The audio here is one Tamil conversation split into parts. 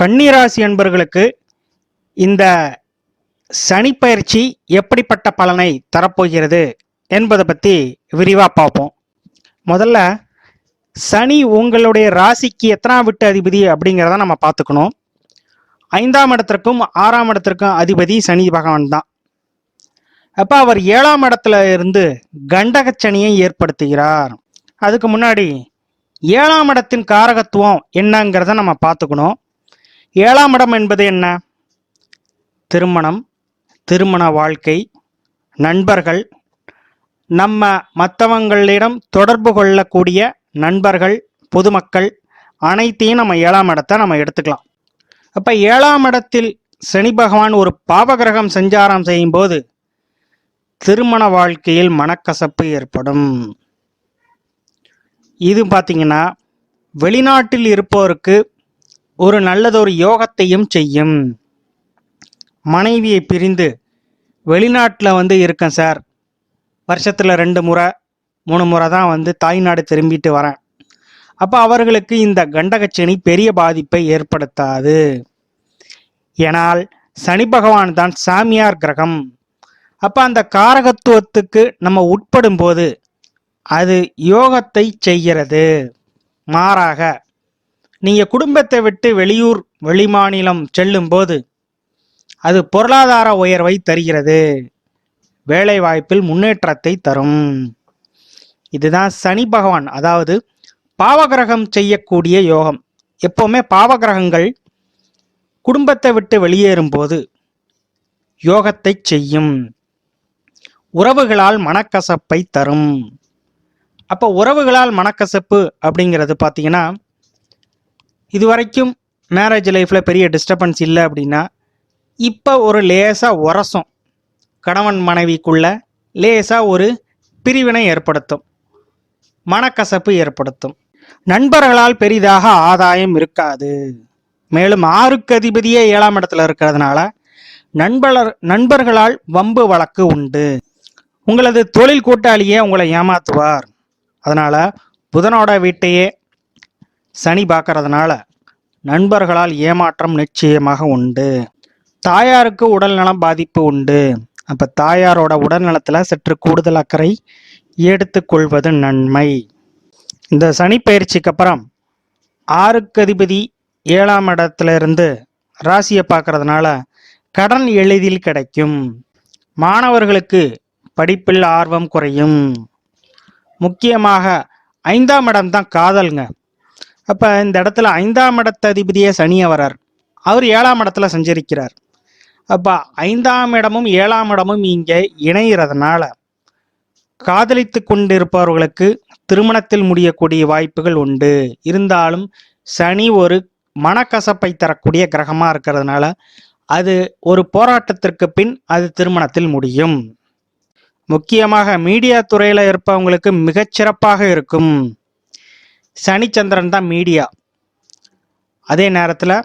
கன்னிராசி அன்பர்களுக்கு இந்த சனிப்பயிற்சி எப்படிப்பட்ட பலனை தரப்போகிறது என்பதை பற்றி விரிவாக பார்ப்போம். முதல்ல சனி உங்களுடைய ராசிக்கு எத்தனாம் விட்டு அதிபதி அப்படிங்கிறத நம்ம பார்த்துக்கணும். ஐந்தாம் இடத்திற்கும் ஆறாம் இடத்திற்கும் அதிபதி சனி பகவான் தான். அப்போ அவர் ஏழாம் இடத்துல இருந்து கண்டகச் சனியை ஏற்படுத்துகிறார். அதுக்கு முன்னாடி ஏழாம் இடத்தின் காரகத்துவம் என்னங்கிறத நம்ம பார்த்துக்கணும். ஏழாம் இடம் என்பது என்ன? திருமணம் திருமண வாழ்க்கை நண்பர்கள். நம்ம மற்றவங்களிடம் தொடர்பு கொள்ளக்கூடிய நண்பர்கள் பொதுமக்கள் அனைத்தையும் நம்ம ஏழாம் இடத்தை நம்ம எடுத்துக்கலாம். அப்போ ஏழாம் இடத்தில் சனி பகவான் ஒரு பாவகிரகம் சஞ்சாரம் செய்யும்போது திருமண வாழ்க்கையில் மனக்கசப்பு ஏற்படும். இது பார்த்தீங்கன்னா வெளிநாட்டில் இருப்போருக்கு ஒரு நல்லதொரு யோகத்தையும் செய்யும். மனைவியை பிரிந்து வெளிநாட்டில் வந்து இருக்கேன் சார். வருஷத்தில் ரெண்டு முறை மூணு முறை தான் வந்து தாய்நாடு திரும்பிட்டு வரேன். அப்போ அவர்களுக்கு இந்த கண்டகச்சனி பெரிய பாதிப்பை ஏற்படுத்தாது. ஏனால் சனி பகவான் தான் சாமியார் கிரகம். அப்போ அந்த காரகத்துவத்துக்கு நம்ம உட்படும் போது அது யோகத்தை செய்கிறது. மாறாக நீங்கள் குடும்பத்தை விட்டு வெளியூர் வெளிமாநிலம் செல்லும்போது அது பொருளாதார உயர்வை தருகிறது. வேலை வாய்ப்பில் முன்னேற்றத்தை தரும். இதுதான் சனி பகவான் அதாவது பாவகிரகம் செய்யக்கூடிய யோகம். எப்போவுமே பாவகிரகங்கள் குடும்பத்தை விட்டு வெளியேறும்போது யோகத்தை செய்யும். உறவுகளால் மனக்கசப்பை தரும். அப்போ உறவுகளால் மனக்கசப்பு அப்படிங்கிறது பார்த்தீங்கன்னா இதுவரைக்கும் மேரேஜ் லைஃப்பில் பெரிய டிஸ்டர்பன்ஸ் இல்லை அப்படின்னா இப்போ ஒரு லேசாக உரசும். கணவன் மனைவிக்குள்ள லேசாக ஒரு பிரிவினை ஏற்படுத்தும். மனக்கசப்பு ஏற்படுத்தும். நண்பர்களால் பெரிதாக ஆதாயம் இருக்காது. மேலும் ஆறுக்கு அதிபதியே ஏழாம் இடத்துல இருக்கிறதுனால நண்பர் நண்பர்களால் வம்பு வழக்கு உண்டு. உங்களது தொழில் கூட்டாளியே உங்களை ஏமாத்துவார். அதனால புதனோட வீட்டையே சனி பார்க்கறதுனால நண்பர்களால் ஏமாற்றம் நிச்சயமாக உண்டு. தாயாருக்கு உடல் நலம் பாதிப்பு உண்டு. அப்போ தாயாரோட உடல் நலத்தில் சற்று கூடுதல் அக்கறை எடுத்துக்கொள்வது நன்மை. இந்த சனி பயிற்சிக்கு அப்புறம் ஆறுக்கு அதிபதி ஏழாம் இடத்துல இருந்து ராசியை பார்க்கறதுனால கடன் எளிதில் கிடைக்கும். மாணவர்களுக்கு படிப்பில் ஆர்வம் குறையும். முக்கியமாக ஐந்தாம் இடம் தான் காதல்ங்க. அப்போ இந்த இடத்துல ஐந்தாம் இடத்த அதிபதியே சனியை வரார் அவர் ஏழாம் இடத்துல சஞ்சரிக்கிறார். அப்போ ஐந்தாம் இடமும் ஏழாம் இடமும் இங்கே இணைகிறதுனால காதலித்து கொண்டிருப்பவர்களுக்கு திருமணத்தில் முடியக்கூடிய வாய்ப்புகள் உண்டு. இருந்தாலும் சனி ஒரு மனக்கசப்பை தரக்கூடிய கிரகமாக இருக்கிறதுனால அது ஒரு போராட்டத்திற்கு பின் அது திருமணத்தில் முடியும். முக்கியமாக மீடியா துறையில் இருப்பவங்களுக்கு மிகச்சிறப்பாக இருக்கும். சனிச்சந்திரன் தான் மீடியா. அதே நேரத்தில்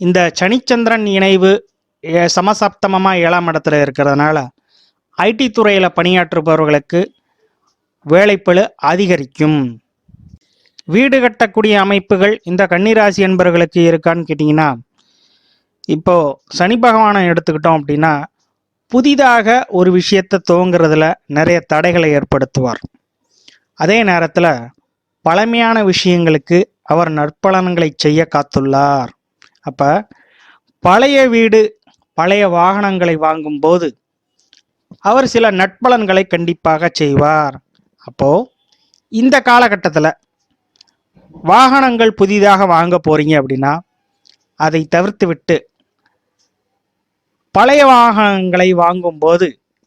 இந்த சனிச்சந்திரன் இணைவு சமசப்தமமாக ஏழாம் இடத்துல இருக்கிறதுனால ஐடி துறையில் பணியாற்றுபவர்களுக்கு வேலைப்பழு அதிகரிக்கும். வீடு கட்டக்கூடிய அமைப்புகள் இந்த கன்னிராசி என்பவர்களுக்கு இருக்கான்னு கேட்டிங்கன்னா இப்போ சனி பகவானை எடுத்துக்கிட்டோம் அப்படின்னா புதிதாக ஒரு விஷயத்தை துவங்குறதுல நிறைய தடைகளை ஏற்படுத்துவார். அதே நேரத்தில் பழமையான விஷயங்களுக்கு அவர் நற்பலன்களை செய்ய காத்துள்ளார். அப்போ பழைய வீடு பழைய வாகனங்களை வாங்கும்போது அவர் சில நட்பலன்களை கண்டிப்பாக செய்வார். அப்போ இந்த காலகட்டத்தில் வாகனங்கள் புதிதாக வாங்க போறீங்க அப்படின்னா அதை தவிர்த்து விட்டு பழைய வாகனங்களை வாங்கும்போது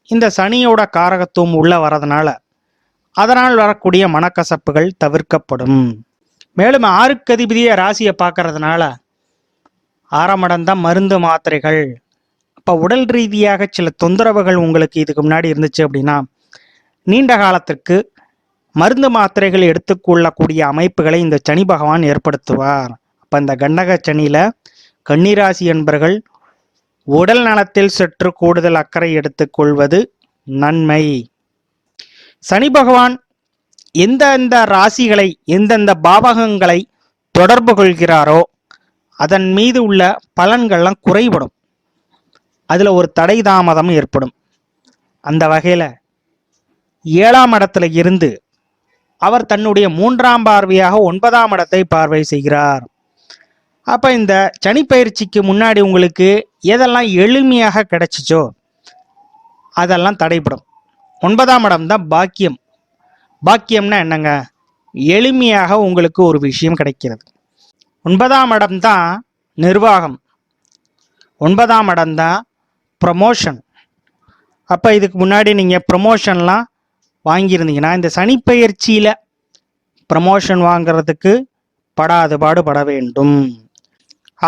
இந்த சனியோட காரகத்துவம் உள்ள வரதுனால அதனால் வரக்கூடிய மனக்கசப்புகள் தவிர்க்கப்படும். மேலும் ஆறுக்கு அதிபதிய ராசியை பார்க்கறதுனால ஆறாம் இடம் தான் மருந்து மாத்திரைகள். அப்போ உடல் ரீதியாக சில தொந்தரவுகள் உங்களுக்கு இதுக்கு முன்னாடி இருந்துச்சு அப்படின்னா நீண்ட காலத்திற்கு மருந்து மாத்திரைகள் எடுத்துக்கொள்ளக்கூடிய அமைப்புகளை இந்த சனி பகவான் ஏற்படுத்துவார். அப்போ இந்த கண்டக சனியில் கன்னிராசி என்பர்கள் உடல் நலத்தில் சற்று கூடுதல் அக்கறை எடுத்துக்கொள்வது நன்மை. சனி பகவான் எந்தெந்த ராசிகளை எந்தெந்த பாவகங்களை தொடர்பு கொள்கிறாரோ அதன் மீது உள்ள பலன்கள்லாம் குறைபடும். அதில் ஒரு தடை தாமதம் ஏற்படும். அந்த வகையில் ஏழாம் இடத்துல இருந்து அவர் தன்னுடைய மூன்றாம் பார்வையாக ஒன்பதாம் இடத்தை பார்வை செய்கிறார். அப்போ இந்த சனிப்பயிற்சிக்கு முன்னாடி உங்களுக்கு எதெல்லாம் எளிமையாக கிடைச்சிச்சோ அதெல்லாம் தடைப்படும் ஒன்பதாம் இடம் தான் பாக்கியம். பாக்கியம்னா என்னங்க? எளிமையாக உங்களுக்கு ஒரு விஷயம் கிடைக்கிறது. ஒன்பதாம் இடம் தான் நிர்வாகம். ஒன்பதாம் இடம் தான் ப்ரமோஷன் அப்போ இதுக்கு முன்னாடி நீங்கள் ப்ரமோஷன்லாம் வாங்கியிருந்தீங்கன்னா இந்த சனிப்பெயர்ச்சியில் ப்ரமோஷன் வாங்கிறதுக்கு படாது பாடுபட வேண்டும்.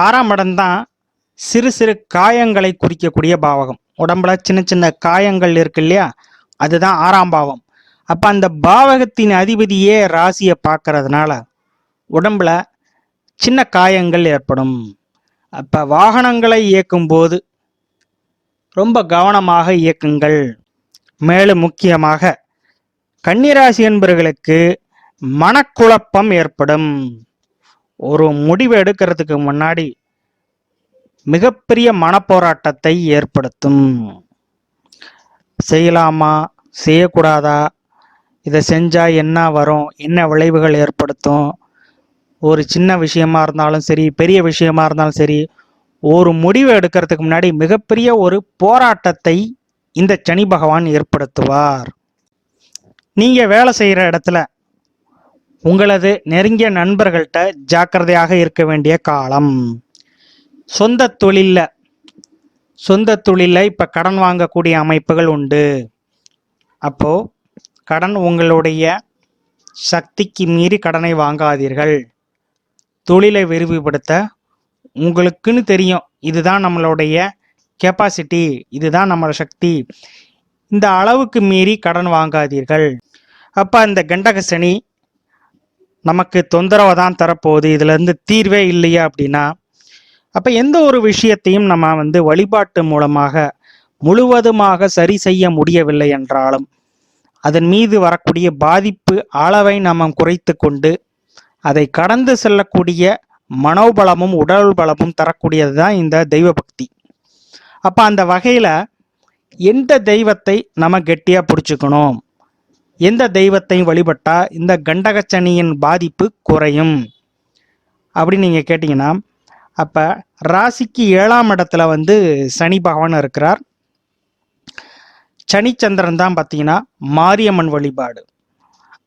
ஆறாம் இடம் தான் சிறு சிறு காயங்களை குறிக்கக்கூடிய பாவகம். உடம்புல சின்ன சின்ன காயங்கள் இருக்கு இல்லையா? அதுதான் ஆறாம் பாவம். அப்போ அந்த பாவகத்தின் அதிபதியே ராசியை பார்க்கறதுனால உடம்புல சின்ன காயங்கள் ஏற்படும். அப்போ வாகனங்களை இயக்கும்போது ரொம்ப கவனமாக இயக்குங்கள். மேலும் முக்கியமாக கன்னிராசி என்பவர்களுக்கு மனக்குழப்பம் ஏற்படும். ஒரு முடிவு எடுக்கிறதுக்கு முன்னாடி மிகப்பெரிய மனப்போராட்டத்தை ஏற்படுத்தும். செய்யலாமா? செய்யக்கூடாதா? இதை செஞ்சால் என்ன வரும்? என்ன விளைவுகள் ஏற்படுத்தும்? ஒரு சின்ன விஷயமா இருந்தாலும் சரி பெரிய விஷயமா இருந்தாலும் சரி ஒரு முடிவு எடுக்கிறதுக்கு முன்னாடி மிகப்பெரிய ஒரு போராட்டத்தை இந்த சனி பகவான் ஏற்படுத்துவார். நீங்கள் வேலை செய்கிற இடத்துல உங்களது நெருங்கிய நண்பர்கள்ட்ட ஜாக்கிரதையாக இருக்க வேண்டிய காலம். சொந்த தொழிலில் சொந்த தொழிலில் இப்போ கடன் வாங்கக்கூடிய அமைப்புகள் உண்டு. அப்போது கடன் உங்களுடைய சக்திக்கு மீறி கடனை வாங்காதீர்கள். தொழிலை விரிவுபடுத்த உங்களுக்குன்னு தெரியும். இதுதான் நம்மளுடைய கெப்பாசிட்டி இதுதான் நம்மளோட சக்தி. இந்த அளவுக்கு மீறி கடன் வாங்காதீர்கள். அப்போ அந்த கண்டக சனி நமக்கு தொந்தரவை தான் தரப்போகுது. இதுலேருந்து தீர்வே இல்லையா அப்படின்னா அப்போ எந்த ஒரு விஷயத்தையும் நம்ம வந்து வழிபாட்டு மூலமாக முழுவதுமாக சரி செய்ய முடியவில்லை என்றாலும் அதன் மீது வரக்கூடிய பாதிப்பு அளவை நாம் குறைத்து கொண்டு அதை கடந்து செல்லக்கூடிய மனோபலமும் உடல் பலமும் தரக்கூடியது தான் இந்த தெய்வ பக்தி அப்போ அந்த வகையில் எந்த தெய்வத்தை நம்ம கெட்டியாக பிடிச்சிக்கணும்? எந்த தெய்வத்தையும் வழிபட்டால் இந்த கண்டகச்சனியின் பாதிப்பு குறையும்? அப்படின்னு நீங்கள் கேட்டிங்கன்னா அப்போ ராசிக்கு ஏழாம் இடத்துல வந்து சனி பகவான் இருக்கிறார். சனிச்சந்திரன் தான் பார்த்தீங்கன்னா மாரியம்மன் வழிபாடு.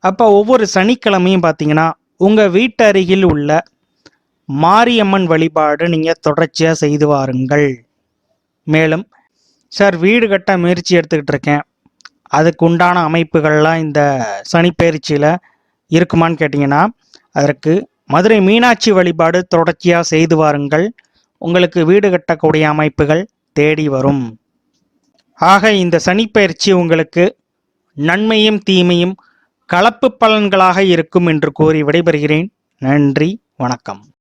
அப்போ ஒவ்வொரு சனிக்கிழமையும் பார்த்தீங்கன்னா உங்கள் வீட்டு அருகில் உள்ள மாரியம்மன் வழிபாடு நீங்கள் தொடர்ச்சியாக செய்து வாருங்கள். மேலும் சார் வீடு கட்ட முயற்சி எடுத்துக்கிட்டு இருக்கேன். அதுக்கு உண்டான அமைப்புகள்லாம் இந்த சனிப்பெயர்ச்சியில் இருக்குமான்னு கேட்டிங்கன்னா அதற்கு மதுரை மீனாட்சி வழிபாடு தொடர்ச்சியாக செய்து வாருங்கள். உங்களுக்கு வீடு கட்டக்கூடிய அமைப்புகள் தேடி வரும். ஆக இந்த சனிப்பயிற்சி உங்களுக்கு நன்மையும் தீமையும் கலப்பு பலன்களாக இருக்கும் என்று கூறி விடைபெறுகிறேன். நன்றி வணக்கம்.